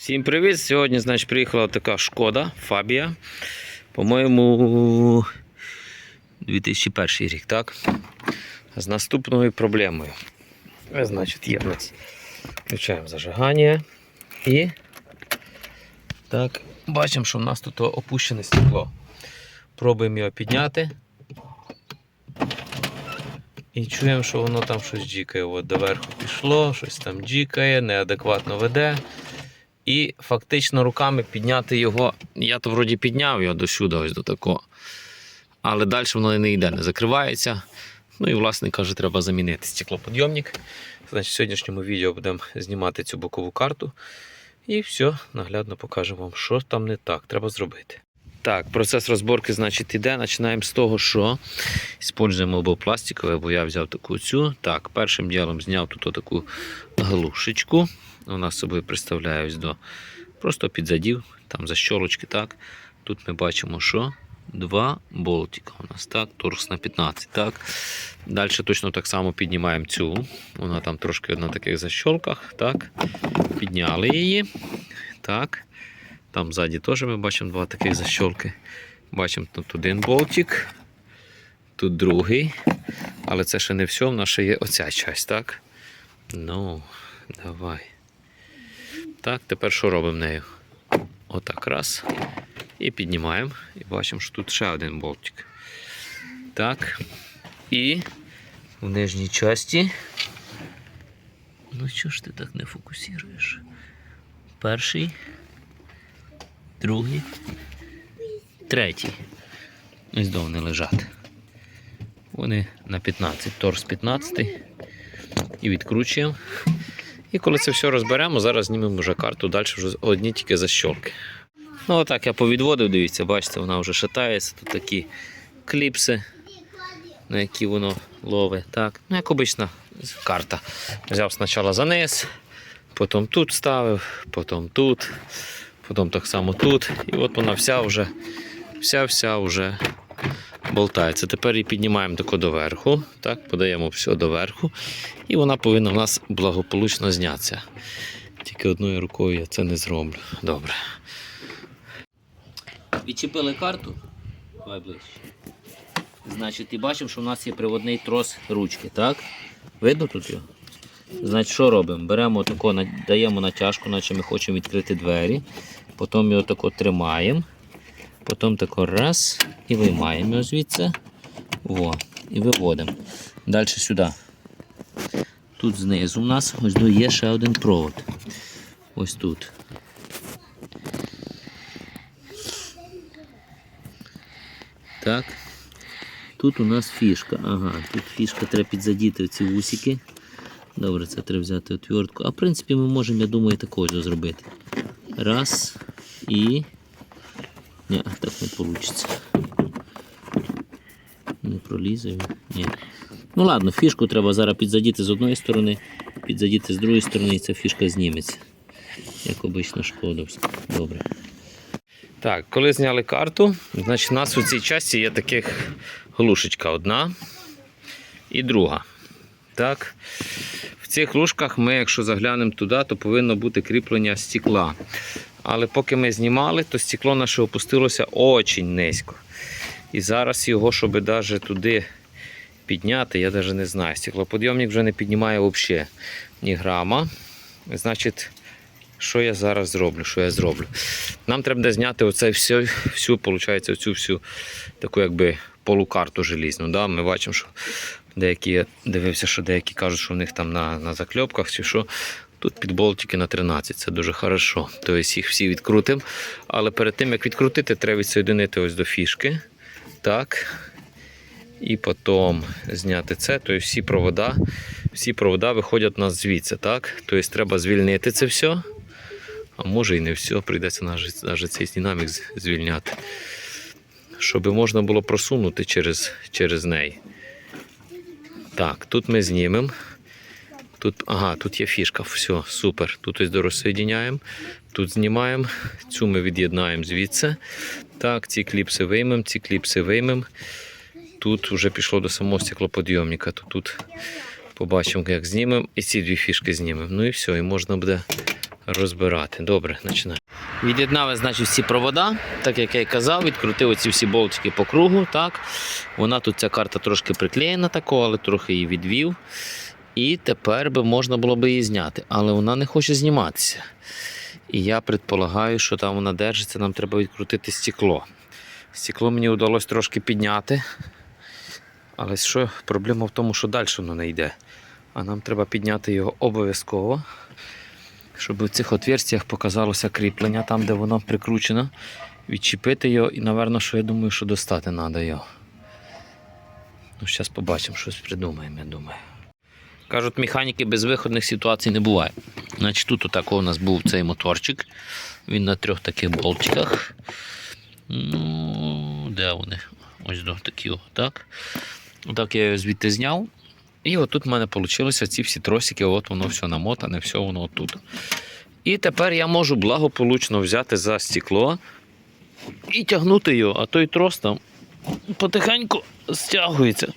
Всім привіт! Сьогодні, значить, приїхала така шкода Фабія. По-моєму, 2001 рік, так? З наступною проблемою. Е, Значить, є в нас. Включаємо зажигання. І так, бачимо, що в нас тут опущене стекло. Пробуємо його підняти. І чуємо, що воно там щось джікає. От доверху пішло, щось там джікає, неадекватно веде. І фактично руками підняти його. Я то вроді підняв його до сюди, ось до такого. Але далі воно не йде, не закривається. Ну і власне каже, треба замінити стеклоподйомник. Значить, в сьогоднішньому відео будемо знімати цю бокову карту. І все, наглядно покажемо вам, що там не так, треба зробити. Так, процес розборки, значить, іде. Починаємо з того, що Используємо або пластикове, бо я взяв таку цю. Так, першим ділом зняв тут таку глушечку. Вона собою представляє ось до просто підзадів, там защолочки. так. Тут ми бачимо, що два болтика у нас, так, торкс на 15. так. Далі точно так само піднімаємо цю. Вона там трошки на таких защолках. так. Підняли її. так. Там ззаді теж ми бачимо два таких защолки. Бачимо тут один болтик, тут другий. Але це ще не все, в нас ще є оця часть, так? Ну, давай. Так, тепер що робимо нею? Отак раз. І піднімаємо. І бачимо, що тут ще один болтик. Так. І в нижній часті. Ну чого ж ти так не фокусуєш? Перший, другий, третій. Ось вони лежать. Вони на 15, торс 15 і відкручуємо. І коли це все розберемо, зараз знімемо вже карту, далі вже одні тільки защолки. Ну отак я повідводив, дивіться, бачите, вона вже шатається. Тут такі кліпси, на які воно ловить. Так, ну як обична карта. Взяв спочатку за низ, потім тут ставив, потім тут, потім так само тут. І от вона вся вже, вся-вся вже болтається. Тепер її піднімаємо тако доверху, так, подаємо все доверху, і вона повинна в нас благополучно знятися. Тільки одною рукою я це не зроблю. Добре. Відчепили карту. Давай ближче. Значить, і бачимо, що в нас є приводний трос ручки, так? Видно тут його? Значить, що робимо? Беремо тако, даємо натяжку, наче ми хочемо відкрити двері. Потім його тако тримаємо. Потім тако раз і виймаємо звідси. Во, і виводимо. Далі сюди. Тут знизу у нас ось є ще один провод. Ось тут. Так. Тут у нас фішка. Ага, тут фішка треба підзадіти ці вусики. Добре, це треба взяти отвертку. А в принципі ми можемо, я думаю, також зробити. Раз і. Ні, так не вийде. Не пролізе. Ні. Ну ладно, фішку треба зараз підзадіти з одної сторони, підзадіти з другої сторони, і ця фішка зніметься. Як обично шкодовська. Добре. Так, коли зняли карту, значить у нас у цій часті є таких глушечка одна і друга. Так. В цих глушках ми, якщо заглянемо туди, то повинно бути кріплення стекла. Але поки ми знімали, то стекло наше опустилося очень низько. І зараз його, щоб навіть туди підняти, я навіть не знаю. Стеклоподйомник вже не піднімає взагалі ні грама. Значить, що я зараз зроблю? Що я зроблю? Нам треба зняти оце все, всю, виходить, оцю всю таку якби полукарту желізну. Да? Ми бачимо, що деякі, я дивився, що деякі кажуть, що в них там на, на закльопках чи що. Тут підболтики на 13, це дуже хорошо. Тобто їх всі відкрутимо. Але перед тим, як відкрутити, треба відсоєдинити ось до фішки. Так. І потім зняти це. Тобто всі провода, всі провода виходять у нас звідси. Так? Тобто треба звільнити це все. А може і не все, прийдеться навіть цей динамік звільняти. Щоб можна було просунути через, через неї. Так, тут ми знімемо. Тут, ага, тут є фішка, все, супер. Тут ось дорозсоєдіняємо, тут знімаємо, цю ми від'єднаємо звідси. Так, ці кліпси виймемо, ці кліпси виймемо. Тут вже пішло до самого стеклоподйомника. То тут побачимо, як знімемо, і ці дві фішки знімемо. Ну і все, і можна буде розбирати. Добре, починаємо. Від'єднали, значить, всі провода, так як я й казав, відкрутив оці всі болтики по кругу. Так. Вона тут ця карта трошки приклеєна такого, але трохи її відвів. І тепер би можна було би її зняти, але вона не хоче зніматися. І я предполагаю, що там вона держиться, нам треба відкрутити стекло. Стекло мені вдалося трошки підняти. Але що проблема в тому, що далі воно не йде. А нам треба підняти його обов'язково, щоб в цих отверстіях показалося кріплення, там, де воно прикручено. Відчепити його і, напевно, що я думаю, що достати треба його. Ну, зараз побачимо, щось придумаємо, я думаю. Кажуть, механіки без виходних ситуацій не буває. Значить, тут отако у нас був цей моторчик. Він на трьох таких болтиках. Ну, де вони? Ось до такі, так. Отак я його звідти зняв. І отут в мене вийшло ці всі тросики, от воно все намотане, все воно отут. І тепер я можу благополучно взяти за стекло і тягнути його, а той трос там потихеньку стягується.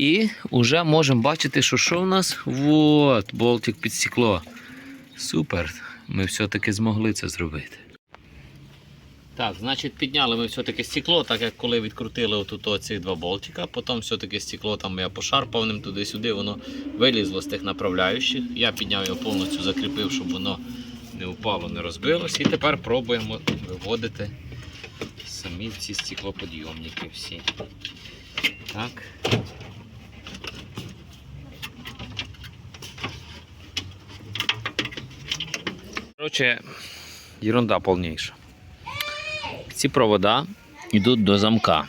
І вже можемо бачити, що що в нас? Вот, болтик під стекло. Супер. Ми все-таки змогли це зробити. Так, значить, підняли ми все-таки стекло, так як коли відкрутили отут оці два болтика, потім все-таки стекло там я пошарпав ним туди-сюди, воно вилізло з тих направляючих. Я підняв його повністю закріпив, щоб воно не впало, не розбилося. І тепер пробуємо виводити самі ці стеклоподйомники всі. Так. Коротше, ерунда повніша. Ці провода йдуть до замка.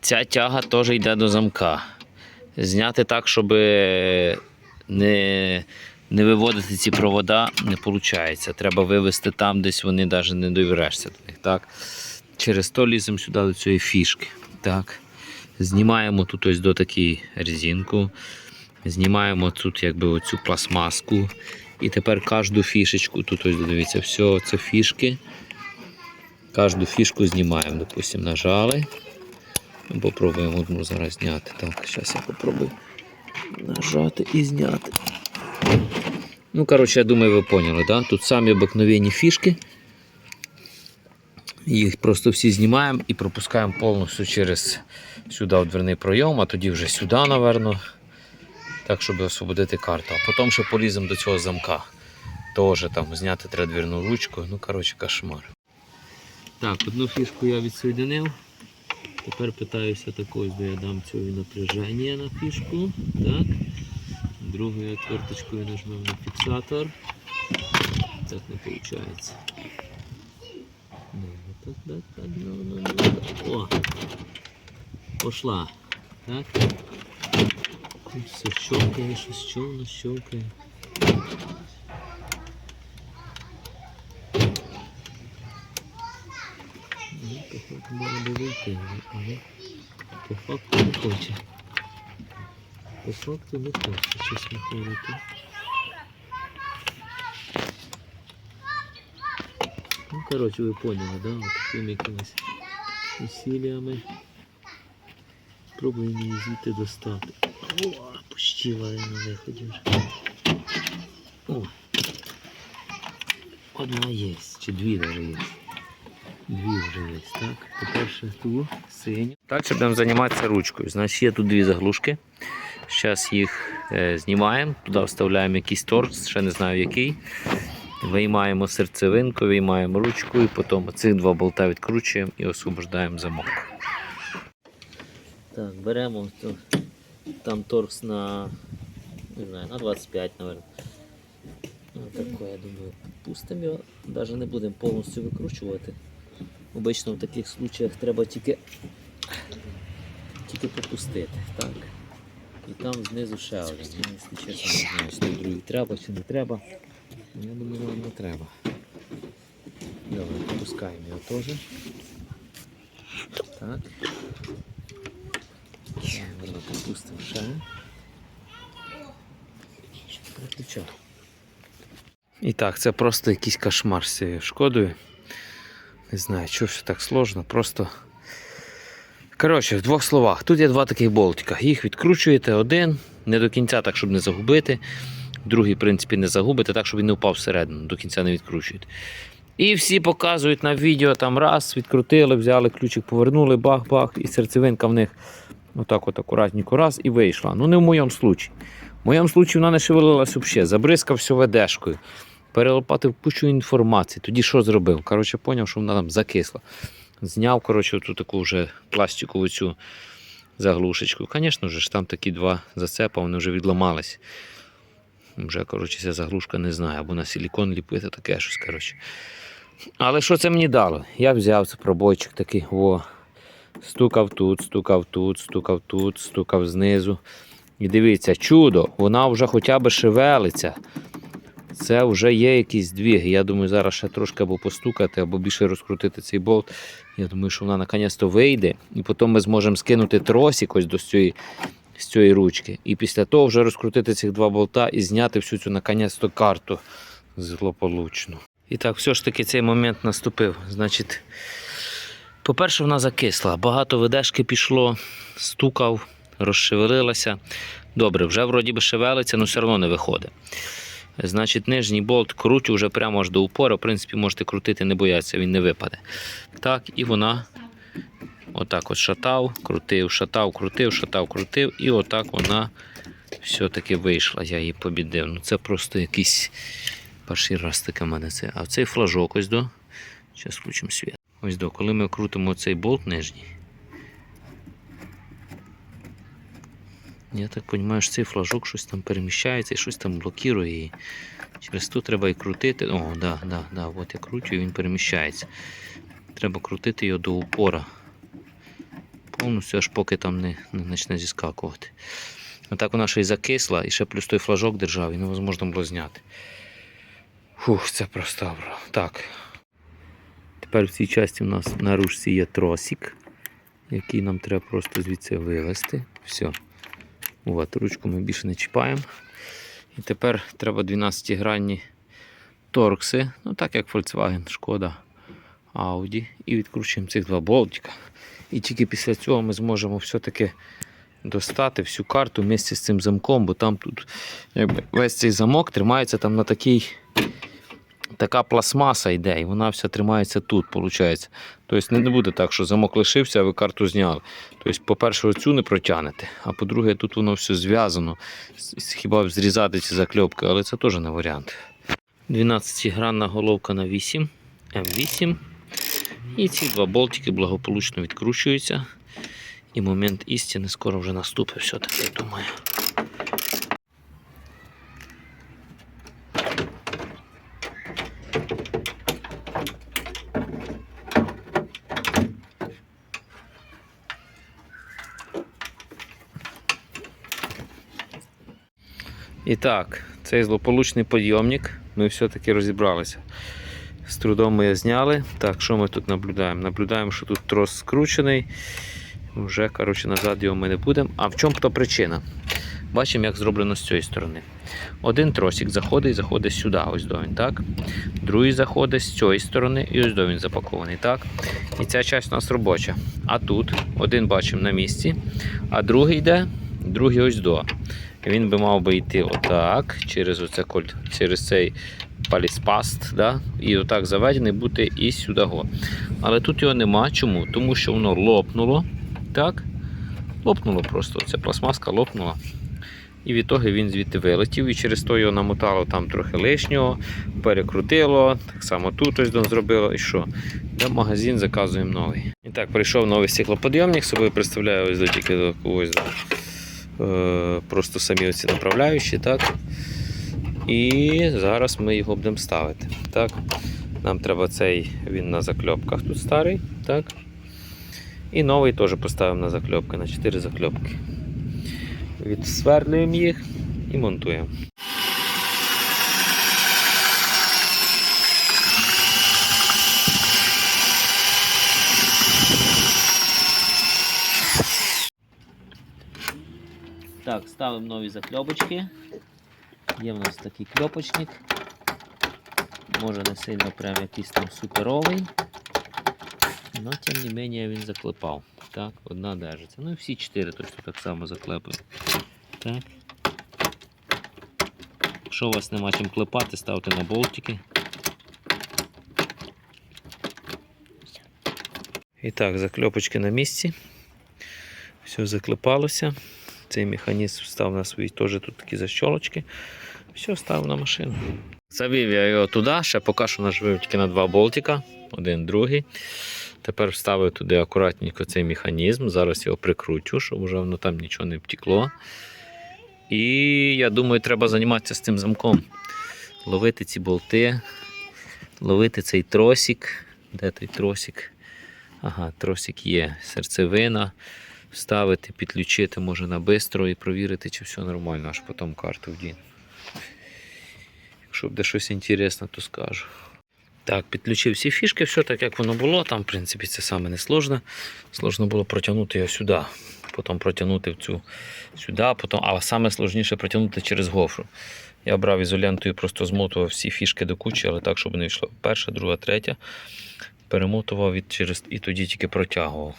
Ця тяга теж йде до замка. Зняти так, щоб не, не виводити ці провода, не виходить. Треба вивести там, десь вони навіть не довірешся до них. Так? Через то ліземо сюди до цієї фішки. Так? Знімаємо тут ось до такі резинку. Знімаємо тут якби оцю пластмаску. І тепер кожну фішечку, тут ось дивіться, все це фішки. Кожну фішку знімаємо, допустимо, нажали. Попробуємо одну зараз зняти. Так, зараз я попробую нажати і зняти. Ну, коротше, я думаю, ви поняли, да? тут самі обикновенні фішки. Їх просто всі знімаємо і пропускаємо повністю через сюди в дверний пройом, а тоді вже сюди, напевно. Так, щоб освободити карту. А потім ще поліземо до цього замка. Теж там зняти треба двірну ручку. Ну, коротше, кошмар. Так, одну фішку я відсоєдинив. Тепер питаюся такою, де я дам цього напряження на фішку. Так. Другою отверточкою нажмемо на фіксатор. Так не виходить. Ну, так, так, так, ну, ну, ну. О! Пошла. Так. Тут все щелкає, щось човно щелкає. Ну, по факту має би вийти, але по факту не хоче. По факту не хоче, чесно говорити. Ну, коротше, ви поняли, да? От такими якимись усилиями пробуємо її звідти достати. О, пущила я на. О. Одна є, чи дві вже є. Дві вже є, так. Тепер ще ту синю. Далі будемо займатися ручкою. Значить, є тут дві заглушки. Зараз їх е, знімаємо, туди вставляємо якийсь торс, ще не знаю який. Виймаємо серцевинку, виймаємо ручку і потім цих два болта відкручуємо і освобождаємо замок. Так, беремо то, там торкс на, не знаю, на 25, мабуть. Тако, я думаю, пустимо його, навіть не будемо повністю викручувати. Обично в таких случаях треба тільки, тільки попустити. Так. І там знизу ще один. Якщо чесно, не знаю, той другий треба чи не треба. Ну, Я думаю, нам не треба. Добре, попускаємо його теж. Так. Наверно, ще. І так, це просто якийсь кошмар з цією шкодою. Не знаю, чого все так сложно, просто. Коротше, в двох словах, тут є два таких болтика. Їх відкручуєте один, не до кінця, так, щоб не загубити. Другий, в принципі, не загубите, так, щоб він не впав всередину, до кінця не відкручуєте. І всі показують на відео, там раз, відкрутили, взяли ключик, повернули, бах-бах, і серцевинка в них отак от акуратненько раз і вийшла. Ну не в моєму случаї. В моєму случаї вона не шевелилась взагалі, забризкав все ведешкою, перелопатив кучу інформації. Тоді що зробив? Коротше, поняв, що вона там закисла. Зняв, коротше, ту таку вже пластикову цю заглушечку. Звісно ж, там такі два зацепа, вони вже відламались. Вже, коротше, ця заглушка не знаю, або на силікон ліпити, таке щось. коротше. Але що це мені дало? Я взяв це пробойчик такий, о, стукав тут, стукав тут, стукав тут, стукав знизу. І дивіться, чудо, вона вже хоча б шевелиться. Це вже є якийсь двіг. Я думаю, зараз ще трошки або постукати, або більше розкрутити цей болт. Я думаю, що вона наконець-то вийде, і потім ми зможемо скинути тросик ось до цієї, з цієї ручки. І після того вже розкрутити цих два болта і зняти всю цю наконець-то карту злополучну. І так, все ж таки цей момент наступив. Значить, по-перше, вона закисла. Багато ведешки пішло, стукав, розшевелилася. Добре, вже вроді би шевелиться, але все одно не виходить. Значить, нижній болт кручу вже прямо аж до упора. В принципі, можете крутити, не бояться, він не випаде. Так, і вона отак от шатав, крутив, шатав, крутив, шатав, крутив, і отак вона все-таки вийшла. Я її побідив. Ну це просто якийсь перший раз таке в мене це. А цей флажок ось до. Зараз включимо світ. Ось до, коли ми крутимо цей болт нижній. Я так розумію, що цей флажок щось там переміщається і щось там блокує її. Через то треба і крутити. О, да, да, да, от я кручу і він переміщається. Треба крутити його до упора. Повністю аж поки там не, не почне зіскакувати. А так вона ще й закисла, і ще плюс той флажок держав, і невозможно було зняти. Фух, це просто. Так. Тепер в цій часті у нас на ручці є тросик, який нам треба просто звідси вивести. Все. От, ручку ми більше не чіпаємо. І тепер треба 12-гранні торкси, ну так як Volkswagen, Шкода, Audi. І відкручуємо цих два болтика. І тільки після цього ми зможемо все-таки достати всю карту вместе з цим замком, бо там тут якби, весь цей замок тримається там на такій. Така пластмаса йде, і вона вся тримається тут, виходить. Тобто не буде так, що замок лишився, а ви карту зняли. Тобто, по-перше, оцю не протягнете, а по-друге, тут воно все зв'язано. Хіба зрізати ці закльопки, але це теж не варіант. 12-гранна головка на 8, М8. І ці два болтики благополучно відкручуються. І момент істини скоро вже наступить, все-таки, я думаю. І так, цей злополучний підйомник ми все-таки розібралися. З трудом ми його зняли. Так, що ми тут наблюдаємо? Наблюдаємо, що тут трос скручений. Вже коротше, назад його ми не будемо. А в чому то причина? Бачимо, як зроблено з цієї сторони. Один тросик заходить і заходить сюди, ось до він, так? Другий заходить з цієї сторони і ось до він запакований. так? І ця часть у нас робоча. А тут один бачимо на місці, а другий йде, другий ось до. Він би мав би йти отак, через, оце, через цей паліспаст, да? і отак заведений бути і сюди. Але тут його нема. Чому? Тому що воно лопнуло. Так? Лопнуло просто. Ця пластмаска лопнула. І від того він звідти вилетів, і через то його намотало там трохи лишнього, перекрутило. Так само тут ось зробило. І що? В магазин, заказуємо новий. І так, прийшов новий стеклоподйомник, собою представляю ось до тільки до ось до, е, просто самі оці направляючі, так? І зараз ми його будемо ставити. Так? Нам треба цей, він на закльопках тут старий. Так? І новий теж поставимо на закльопки, на 4 закльопки. Відсверлюємо їх і монтуємо. Так, ставимо нові закльопочки. Є в нас такий кльопочник. Може не сильно прям якийсь там суперовий. Но тим не менее він заклепав. Так, одна держиться. Ну і всі чотири точно так само заклепуємо. Так. Якщо у вас нема чим клепати, ставте на болтики. І так, закльопочки на місці. Все заклепалося. Цей механізм став на свої теж тут такі защолочки. Все, став на машину. Завів я його туди, ще поки що наживив тільки на два болтика, один другий. Тепер вставив туди акуратненько цей механізм. Зараз його прикручу, щоб вже воно там нічого не втекло. І я думаю, треба займатися з цим замком. Ловити ці болти, ловити цей тросик. Де той тросик? Ага, тросик є. Серцевина. Вставити, підключити може на бистро і провірити, чи все нормально, аж потім карту вдіну. Якщо буде щось інтересне, то скажу. Так, підключив всі фішки, все так як воно було. Там, в принципі, це саме не сложно. Сложно було протягнути його сюди, потім протягнути в цю сюди, потім, а саме сложніше протягнути через гофру. Я брав ізолентою, просто змотував всі фішки до кучі, але так, щоб не йшло. Перша, друга, третя. Перемотував і, через, і тоді тільки протягував.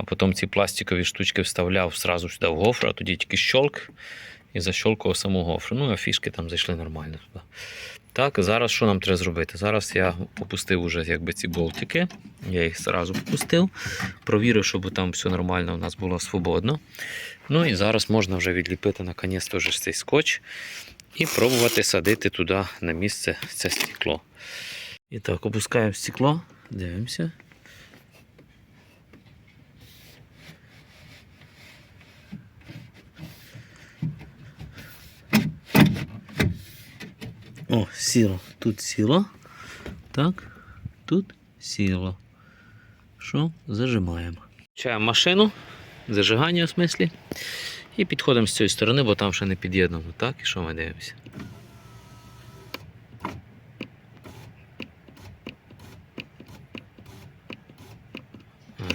А потім ці пластикові штучки вставляв сразу сюди в гофру, а тоді тільки щолк і защолкував саму гофру. Ну, а фішки там зайшли нормально туди. Так, зараз що нам треба зробити? Зараз я опустив уже якби ці болтики. Я їх зразу впустив, провірив, щоб там все нормально у нас було свободно. Ну і зараз можна вже відліпити наконець теж цей скотч і пробувати садити туди на місце це стекло. І так, опускаємо стекло, дивимося. О, сіло. Тут сіло. Так, тут сіло. Що? Зажимаємо. Включаємо машину, зажигання в смислі. І підходимо з цієї сторони, бо там ще не під'єднано. Так, і що ми дивимося?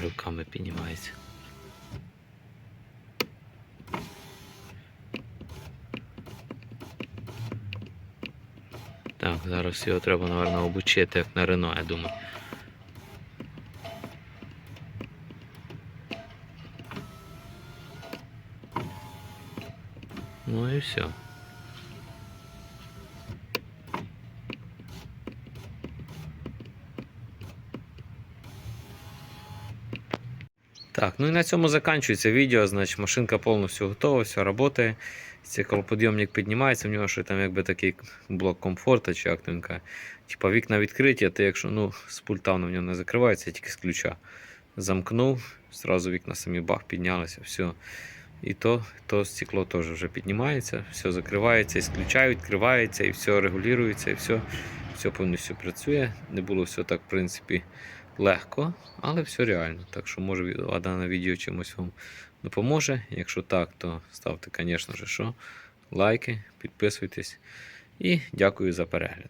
Руками піднімається. Так, зараз його треба, напевно, обучити, як на Рено, я думаю. Ну і все. Так, ну і на цьому закінчується відео. Значить, машинка повністю готова, все працює. Стеклоподйомник піднімається, в нього ще там якби такий блок комфорту, чи як. Типа вікна відкриті, а ти якщо ну, з пульта воно в нього не закривається, тільки з ключа. Замкнув, зразу вікна самі бах піднялися, все. І то, то стекло теж вже піднімається, все закривається, і з ключа відкривається, і все регулюється, і все, все повністю працює. Не було все так, в принципі, легко, але все реально. Так що може дане відео чимось вам допоможе. Якщо так, то ставте, звісно що лайки, підписуйтесь і дякую за перегляд.